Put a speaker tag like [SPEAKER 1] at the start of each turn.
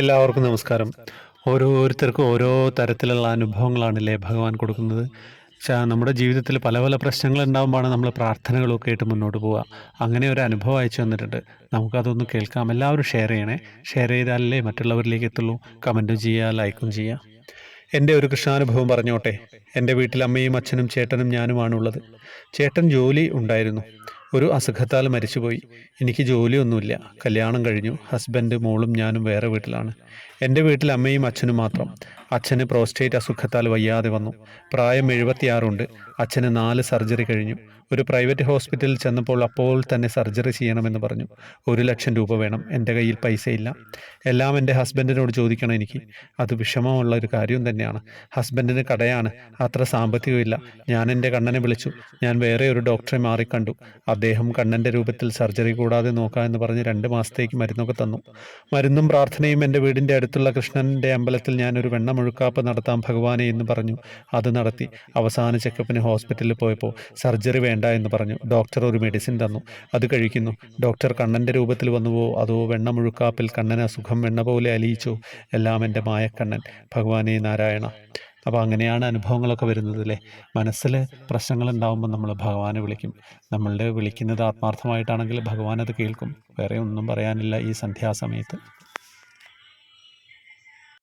[SPEAKER 1] എല്ലാവർക്കും നമസ്കാരം. ഓരോരുത്തർക്കും ഓരോ തരത്തിലുള്ള അനുഭവങ്ങളാണല്ലേ ഭഗവാൻ കൊടുക്കുന്നത്. നമ്മുടെ ജീവിതത്തിൽ പല പല പ്രശ്നങ്ങൾ ഉണ്ടാകുമ്പോഴാണ് നമ്മൾ പ്രാർത്ഥനകളൊക്കെ ആയിട്ട് മുന്നോട്ട് പോവുക. അങ്ങനെ ഒരു അനുഭവം അയച്ചു തന്നിട്ടുണ്ട്. നമുക്കതൊന്ന് കേൾക്കാം. എല്ലാവരും ഷെയർ ചെയ്യണേ. ഷെയർ ചെയ്താലല്ലേ മറ്റുള്ളവരിലേക്ക് എത്തുള്ളൂ. കമന്റും ചെയ്യുക ലൈക്കും ചെയ്യുക. എന്റെ ഒരു കൃഷ്ണാനുഭവം പറഞ്ഞോട്ടെ. എന്റെ വീട്ടിൽ അമ്മയും അച്ഛനും ചേട്ടനും ഞാനുമാണുള്ളത്. ചേട്ടൻ ജോലി ഉണ്ടായിരുന്നു. ഒരു അസുഖത്താൽ മരിച്ചുപോയി. എനിക്ക് ജോലിയൊന്നുമില്ല. കല്യാണം കഴിഞ്ഞു. ഹസ്ബൻഡ് മോളും ഞാനും വേറെ വീട്ടിലാണ്. എന്റെ വീട്ടിൽ അമ്മയും അച്ഛനും മാത്രം. അച്ഛന് പ്രോസ്റ്റേറ്റ് അസുഖത്താൽ വയ്യാതെ വന്നു. പ്രായം എഴുപത്തിയാറുണ്ട് അച്ഛന് നാല് സർജറി കഴിഞ്ഞു. ഒരു പ്രൈവറ്റ് ഹോസ്പിറ്റലിൽ ചെന്നപ്പോൾ അപ്പോൾ തന്നെ സർജറി ചെയ്യണമെന്ന് പറഞ്ഞു. ഒരു ലക്ഷം രൂപ വേണം. എന്റെ കയ്യിൽ പൈസയില്ല. എല്ലാം എന്റെ ഹസ്ബൻഡിനോട് ചോദിക്കണം എനിക്ക്. അത് വിഷമമുള്ള ഒരു കാര്യം തന്നെയാണ്. ഹസ്ബൻഡിന് കടയാണ്. അത്ര സാമ്പത്തികമില്ല. ഞാൻ എന്റെ കണ്ണനെ വിളിച്ചു. ഞാൻ വേറെ ഒരു ഡോക്ടറെ മാറിക്കണ്ടു. അദ്ദേഹം കണ്ണന്റെ രൂപത്തിൽ സർജറി കൂടാതെ നോക്കാം എന്ന് പറഞ്ഞ് രണ്ട് മാസത്തേക്ക് മരുന്നൊക്കെ തന്നു. മരുന്നും പ്രാർത്ഥനയും എന്റെ വീടിന്റെ അടുത്തുള്ള കൃഷ്ണന്റെ അമ്പലത്തിൽ ഞാനൊരു വെണ്ണ മുഴുക്കാപ്പ് നടത്താം ഭഗവാനെ എന്ന് പറഞ്ഞു. അത് നടത്തി. അവസാന ചെക്കപ്പിന് ഹോസ്പിറ്റലിൽ പോയപ്പോൾ സർജറി വേണ്ട എന്ന് പറഞ്ഞു. ഡോക്ടർ ഒരു മെഡിസിൻ തന്നു. അത് കഴിക്കുന്നു. ഡോക്ടർ കണ്ണന്റെ രൂപത്തിൽ വന്നുവോ? അതോ വെണ്ണ മുഴുക്കാപ്പിൽ കണ്ണന് അസുഖം വെണ്ണ പോലെ അലിയിച്ചോ? എല്ലാം എന്റെ മായക്കണ്ണൻ. ഭഗവാനെ നാരായണ. അപ്പോൾ അങ്ങനെയാണ് അനുഭവങ്ങളൊക്കെ വരുന്നത് അല്ലേ? മനസ്സിൽ പ്രശ്നങ്ങൾ ഉണ്ടാകുമ്പോൾ നമ്മൾ ഭഗവാനെ വിളിക്കും. നമ്മളുടെ വിളിക്കുന്നത് ആത്മാർത്ഥമായിട്ടാണെങ്കിൽ ഭഗവാൻ അത് കേൾക്കും. വേറെ ഒന്നും പറയാനില്ല ഈ സന്ധ്യാസമയത്ത്.